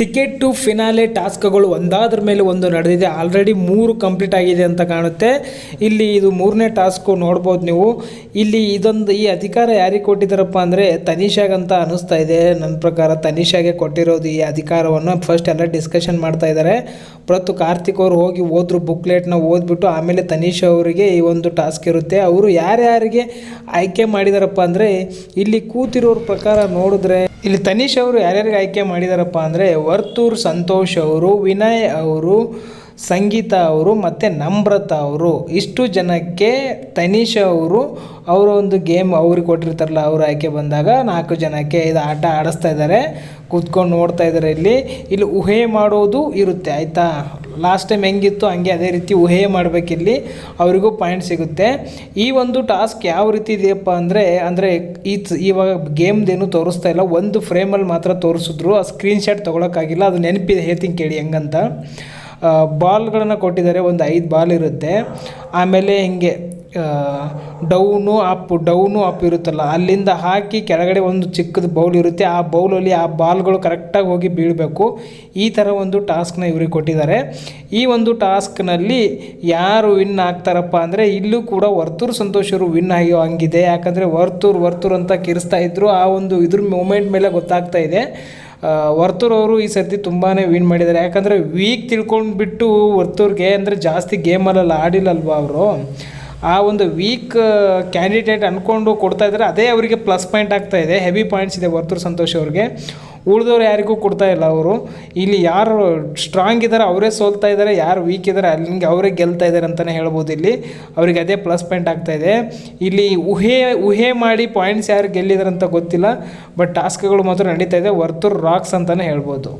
Ticket to finale ಟಾಸ್ಕ್ಗಳು ಒಂದಾದ್ರ ಮೇಲೆ ಒಂದು ನಡೆದಿದೆ. ಆಲ್ರೆಡಿ ಮೂರು ಕಂಪ್ಲೀಟ್ ಆಗಿದೆ ಅಂತ ಕಾಣುತ್ತೆ. ಇಲ್ಲಿ ಇದು ಮೂರನೇ ಟಾಸ್ಕು ನೋಡ್ಬೋದು ನೀವು. ಇಲ್ಲಿ ಇದೊಂದು ಈ ಅಧಿಕಾರ ಯಾರಿಗೆ ಕೊಟ್ಟಿದ್ದಾರಪ್ಪ ಅಂದರೆ ತನಿಷಾಗ್ ಅಂತ ಅನ್ನಿಸ್ತಾ ಇದೆ. ನನ್ನ ಪ್ರಕಾರ ತನಿಷಾಗೆ ಕೊಟ್ಟಿರೋದು ಈ ಅಧಿಕಾರವನ್ನು ಫಸ್ಟ್ ಎಲ್ಲ ಡಿಸ್ಕಷನ್ ಮಾಡ್ತಾ ಇದ್ದಾರೆ. ಪ್ರತು ಕಾರ್ತಿಕ್ ಅವರು ಹೋಗಿ ಓದ್ರು ಬುಕ್ಲೆಟ್ನ ಓದ್ಬಿಟ್ಟು ಆಮೇಲೆ ತನಿಷ್ ಅವರಿಗೆ ಈ ಒಂದು ಟಾಸ್ಕ್ ಇರುತ್ತೆ. ಅವರು ಯಾರ್ಯಾರಿಗೆ ಆಯ್ಕೆ ಮಾಡಿದಾರಪ್ಪ ಅಂದರೆ ಇಲ್ಲಿ ಕೂತಿರೋರ ಪ್ರಕಾರ ನೋಡಿದ್ರೆ ಇಲ್ಲಿ ತನಿಷ್ ಅವರು ಯಾರ್ಯಾರಿಗೆ ಆಯ್ಕೆ ಮಾಡಿದಾರಪ್ಪ ಅಂದರೆ ವರ್ತೂರ್ ಸಂತೋಷ್ ಅವರು, ವಿನಯ್ ಅವರು, ಸಂಗೀತ ಅವರು ಮತ್ತು ನಮ್ರತ ಅವರು. ಇಷ್ಟು ಜನಕ್ಕೆ ತನಿಷ್ ಅವರು ಅವರ ಒಂದು ಗೇಮ್ ಅವ್ರಿಗೆ ಕೊಟ್ಟಿರ್ತಾರಲ್ಲ, ಅವ್ರು ಆಯ್ಕೆ ಬಂದಾಗ ನಾಲ್ಕು ಜನಕ್ಕೆ ಇದು ಆಟ ಆಡಿಸ್ತಾ ಇದ್ದಾರೆ, ಕೂತ್ಕೊಂಡು ನೋಡ್ತಾ ಇದ್ದಾರೆ ಇಲ್ಲಿ. ಇಲ್ಲಿ ಊಹೆ ಮಾಡೋದು ಇರುತ್ತೆ, ಆಯಿತಾ? ಲಾಸ್ಟ್ ಟೈಮ್ ಹೆಂಗಿತ್ತು ಹಂಗೆ ಅದೇ ರೀತಿ ಊಹೆ ಮಾಡಬೇಕಿಲ್ಲಿ ಅವರಿಗೂ ಪಾಯಿಂಟ್ ಸಿಗುತ್ತೆ. ಈ ಒಂದು ಟಾಸ್ಕ್ ಯಾವ ರೀತಿ ಇದೆಯಪ್ಪ ಅಂದರೆ ಅಂದರೆ ಈ ಇವಾಗ ಗೇಮ್ದೇನು ತೋರಿಸ್ತಾ ಇಲ್ಲ. ಒಂದು ಫ್ರೇಮಲ್ಲಿ ಮಾತ್ರ ತೋರಿಸಿದ್ರು. ಆ ಸ್ಕ್ರೀನ್ಶಾಟ್ ತೊಗೊಳಕ್ಕಾಗಿಲ್ಲ. ಅದು ನೆನಪಿದೆ. ಹೇಳ್ತೀನಿ ಕೇಳಿ ಹೆಂಗಂತ. ಬಾಲ್ಗಳನ್ನು ಕೊಟ್ಟಿದ್ದಾರೆ. ಒಂದು ಐದು ಬಾಲ್ ಇರುತ್ತೆ. ಆಮೇಲೆ ಹಿಂಗೆ ಡೌನು ಅಪ್ ಡೌನು ಅಪ್ ಇರುತ್ತಲ್ಲ, ಅಲ್ಲಿಂದ ಹಾಕಿ ಕೆಳಗಡೆ ಒಂದು ಚಿಕ್ಕದು ಬೌಲ್ ಇರುತ್ತೆ, ಆ ಬೌಲಲ್ಲಿ ಆ ಬಾಲ್ಗಳು ಕರೆಕ್ಟಾಗಿ ಹೋಗಿ ಬೀಳಬೇಕು. ಈ ಥರ ಒಂದು ಟಾಸ್ಕ್ನ ಇವ್ರಿಗೆ ಕೊಟ್ಟಿದ್ದಾರೆ. ಈ ಒಂದು ಟಾಸ್ಕ್ನಲ್ಲಿ ಯಾರು ವಿನ್ ಆಗ್ತಾರಪ್ಪ ಅಂದರೆ ಇಲ್ಲೂ ಕೂಡ ವರ್ತೂರು ಸಂತೋಷರು ವಿನ್ ಆಗಿಯೋ ಹಂಗಿದೆ. ಯಾಕಂದರೆ ವರ್ತೂರು ವರ್ತೂರು ಅಂತ ಕಿರಿಸ್ತಾ ಇದ್ದರು ಆ ಒಂದು ಇದ್ರ ಮೂಮೆಂಟ್ ಮೇಲೆ ಗೊತ್ತಾಗ್ತಾ ಇದೆ. ವರ್ತೂರ್ ಅವರು ಈ ಸರ್ತಿ ತುಂಬಾ ವಿನ್ ಮಾಡಿದ್ದಾರೆ. ಯಾಕಂದರೆ ವೀಕ್ ತಿಳ್ಕೊಂಡ್ಬಿಟ್ಟು ವರ್ತೂರ್ಗೆ ಅಂದರೆ ಜಾಸ್ತಿ ಗೇಮಲ್ಲೆಲ್ಲ ಆಡಿಲ್ಲಲ್ವ ಅವರು? ಆ ಒಂದು ವೀಕ್ ಕ್ಯಾಂಡಿಡೇಟ್ ಅಂದ್ಕೊಂಡು ಕೊಡ್ತಾ ಇದ್ದಾರೆ ಅದೇ ಅವರಿಗೆ ಪ್ಲಸ್ ಪಾಯಿಂಟ್ ಆಗ್ತಾ ಇದೆ. ಹೆವಿ ಪಾಯಿಂಟ್ಸ್ ಇದೆ ವರ್ತೂರ್ ಸಂತೋಷ್ ಅವ್ರಿಗೆ. ಉಳಿದವ್ರು ಯಾರಿಗೂ ಕೊಡ್ತಾ ಇಲ್ಲ ಅವರು. ಇಲ್ಲಿ ಯಾರು ಸ್ಟ್ರಾಂಗ್ ಇದ್ದಾರೆ ಅವರೇ ಸೋಲ್ತಾ ಇದ್ದಾರೆ ಯಾರು ವೀಕ್ ಇದ್ದಾರೆ ಅಲ್ಲಿಗೆ ಅವರೇ ಗೆಲ್ತಾ ಇದ್ದಾರೆ ಅಂತಲೇ ಹೇಳ್ಬೋದು ಇಲ್ಲಿ. ಅವರಿಗೆ ಅದೇ ಪ್ಲಸ್ ಪಾಯಿಂಟ್ ಆಗ್ತಾ ಇದೆ. ಇಲ್ಲಿ ಊಹೆ ಊಹೆ ಮಾಡಿ ಪಾಯಿಂಟ್ಸ್ ಯಾರು ಗೆಲ್ಲಿದ್ದಾರೆ ಅಂತ ಗೊತ್ತಿಲ್ಲ ಬಟ್ ಟಾಸ್ಕ್ಗಳು ಮಾತ್ರ ನಡೀತಾ ಇದೆ. ವರ್ತೂರ್ ರಾಕ್ಸ್ ಅಂತಲೇ ಹೇಳ್ಬೋದು.